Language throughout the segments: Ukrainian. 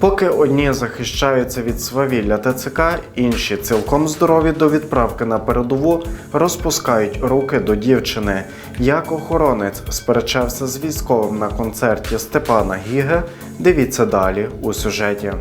Поки одні захищаються від свавілля ТЦК, інші цілком здорові до відправки на передову розпускають руки до дівчини. Як охоронець сперечався з військовим на концерті Степана Гіге, дивіться далі у сюжеті.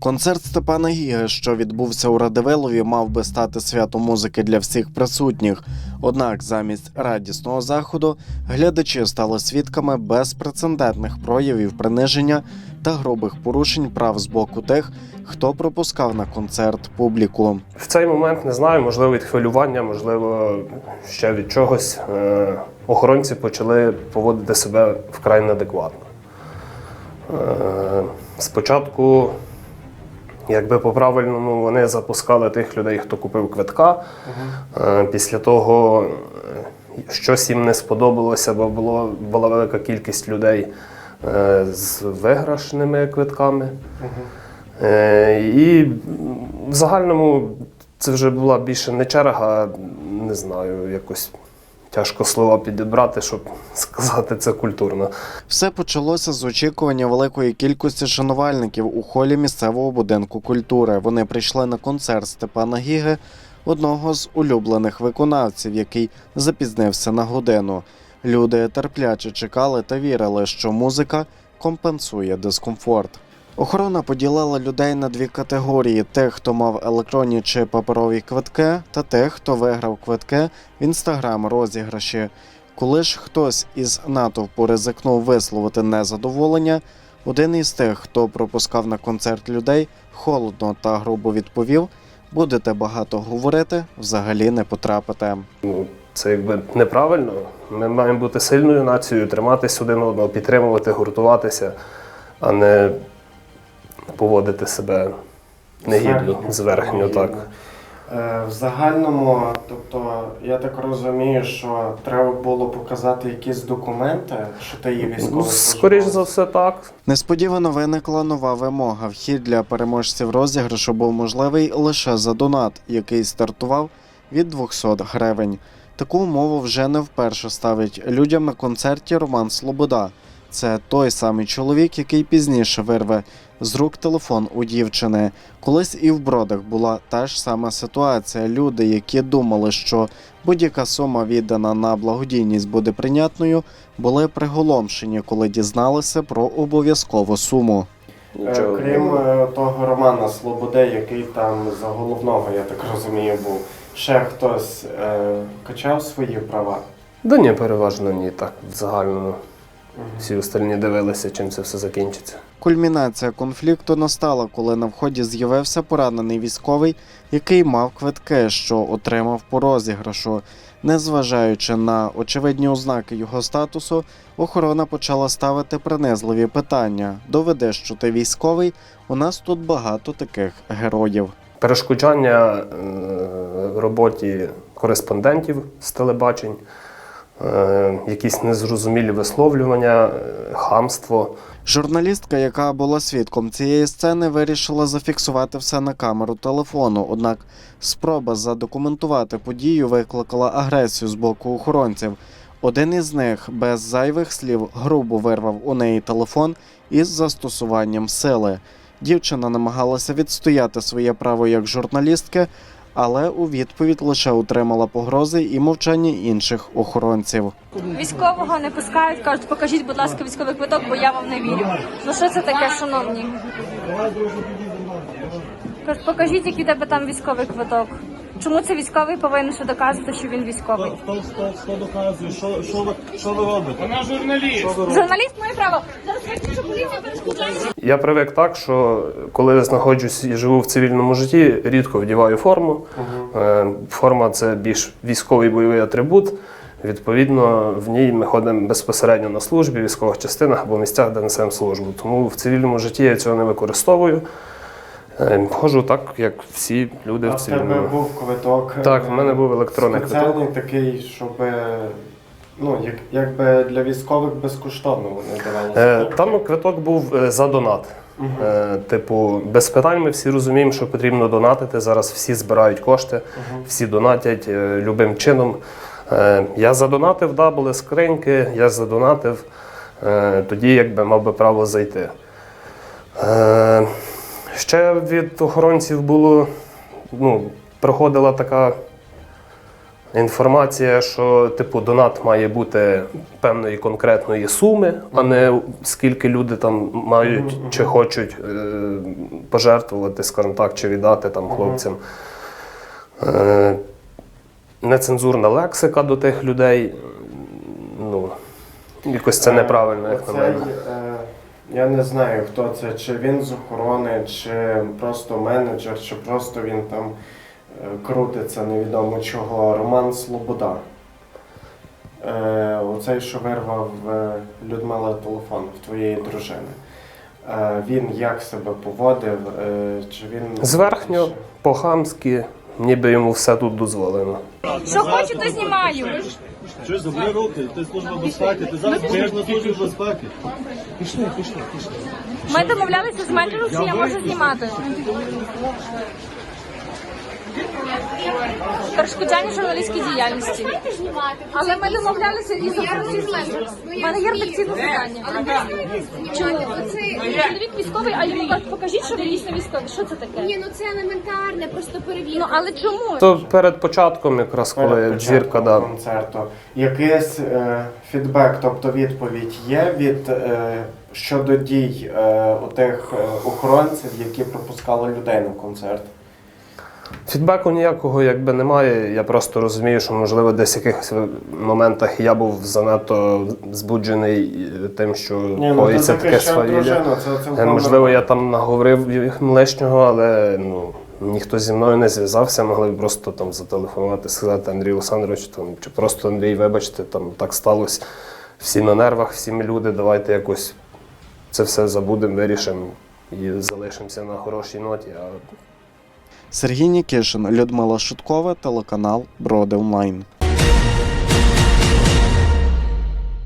Концерт Степана Гіги, що відбувся у Радивилові, мав би стати святом музики для всіх присутніх. Однак, замість радісного заходу, глядачі стали свідками безпрецедентних проявів приниження та грубих порушень прав з боку тих, хто пропускав на концерт публіку. В цей момент не знаю, можливо, від хвилювання, можливо, ще від чогось. е, Охоронці почали поводити себе вкрай неадекватно. Е, Спочатку, якби по-правильному, вони запускали тих людей, хто купив квитка. Е, Після того щось їм не сподобалося, бо було, була велика кількість людей з виграшними квитками. Е, І в загальному це вже була більше не черга, не знаю, якось тяжко слова підібрати, щоб сказати це культурно. Все почалося з очікування великої кількості шанувальників у холі місцевого будинку культури. Вони прийшли на концерт Степана Гіги, одного з улюблених виконавців, який запізнився на годину. Люди терпляче чекали та вірили, що музика компенсує дискомфорт. Охорона поділила людей на дві категорії: тих, хто мав електронні чи паперові квитки, та тих, хто виграв квитки в інстаграм розіграші. Коли ж хтось із натовпу ризикнув висловити незадоволення, один із тих, хто пропускав на концерт людей, холодно та грубо відповів: будете багато говорити, взагалі не потрапите. Це якби неправильно. Ми маємо бути сильною нацією, триматись один одного, підтримувати, гуртуватися, а не поводити себе негідно, зверхньо так. Е, В загальному, тобто, я так розумію, що треба було показати якісь документи, що ти є Ну, військовий. скоріш за все, так. Несподівано виникла нова вимога. Вхід для переможців розіграшу був можливий лише за донат, який стартував від 200 гривень. Таку умову вже не вперше ставить людям на концерті Роман Слобода. Це той самий чоловік, який пізніше вирве з рук телефон у дівчини. Колись і в бродах була та ж сама ситуація. Люди, які думали, що будь-яка сума віддана на благодійність буде прийнятною, були приголомшені, коли дізналися про обов'язкову суму. Нічого. Крім е, того Романа Слободи, який там за головного, я так розумію, був. Ще хтось е, качав свої права. Да ні, переважно ні, так, в загальному. Всі остальні дивилися, чим це все закінчиться. Кульмінація конфлікту настала, коли на вході з'явився поранений військовий, який мав квитки, що отримав по розіграшу. Незважаючи на очевидні ознаки його статусу, охорона почала ставити принизливі питання. Доведи, що ти військовий. У нас тут багато таких героїв. Перешкоджання е, роботі кореспондентів з телебачень, е, якісь незрозумілі висловлювання, е, хамство. Журналістка, яка була свідком цієї сцени, вирішила зафіксувати все на камеру телефону. Однак спроба задокументувати подію викликала агресію з боку охоронців. Один із них без зайвих слів грубо вирвав у неї телефон із застосуванням сили. Дівчина намагалася відстояти своє право як журналістки, але у відповідь лише отримала погрози і мовчання інших охоронців. Військового не пускають, кажуть, покажіть, будь ласка, військовий квиток, бо я вам не вірю. Ну що це таке, шановні? Кажуть, покажіть, який тебе там військовий квиток. Чому це військовий повинен ще доказувати, що він військовий? Хто, хто, хто доказує? Що, що, ви, що ви робите? Вона журналіст. Що ви робите? Журналіст має право. Зараз якщо поліція перешкоджає. Я привик так, що коли знаходжусь і живу в цивільному житті, рідко вдіваю форму. Е, Форма це більш військовий бойовий атрибут. Відповідно, в ній ми ходимо безпосередньо на службі, військових частинах або місцях, де несемо службу. Тому в цивільному житті я цього не використовую. Е, Ходжу так, як всі люди в цивільному. був квиток. Так, в мене був електронний квиток. спеціальний такий, щоб ну, як, якби для військових безкоштовно вони давали. Е, Там квиток був е, за донат. Е, Типу, без питань ми всі розуміємо, що потрібно донатити. Зараз всі збирають кошти, всі донатять е, любим чином. Е, Я задонатив, да, були скриньки, я задонатив, е, тоді якби мав би право зайти. Е, ще від охоронців було, ну, приходила така інформація, що типу донат має бути певної конкретної суми, а не скільки люди там мають чи хочуть е, пожертвувати, скажімо так, чи віддати там хлопцям. Е, нецензурна лексика до тих людей. Ну, якось це неправильно, як на мене. Я не знаю, хто це, чи він з охорони, чи просто менеджер, чи просто він там е, крутиться невідомо чого. Роман Слобода. Е, Оцей, що вирвав е, Людмила телефон в твоєї дружини. Е, Він як себе поводив? Е, Чи він Зверхньо, по-хамськи, ніби йому все тут дозволено. Що хочу, то знімаю. Що забери руки, ти служба безпеки, ти зараз будеш на службі безпеки. Ми домовлялися з менеджером, що я можу знімати. Перешкоджання журналістській діяльності. Але ми домовлялися із охоронцем з менеджером. У мене є редакційне питання. Чоловік військовий, а йому кажуть, покажіть, що ви дійсно військові. Що це таке? Ні, ну це елементарне, просто перевірка. Ну але чому? То перед початком, якраз коли Перед початком да, концерту. Якийсь е, фідбек, тобто відповідь є від е, щодо дій е, у тих е, охоронців, які пропускали людей на концерт. Фідбеку ніякого якби немає. Я просто розумію, що можливо десь в якихось моментах я був занадто збуджений е, тим, що Ні, ну, коїться ти таке свавілля. Е, Можливо, я там наговорив лишнього, але ну, ніхто зі мною не зв'язався, могли б просто там зателефонувати, сказати Андрій Олександрович, там, чи просто Андрій, вибачте, там так сталося. Всі на нервах, всі ми люди, давайте якось це все забудемо, вирішимо і залишимося на хорошій ноті. А Сергій Нікішин, Людмила Шуткова, телеканал Броди Онлайн.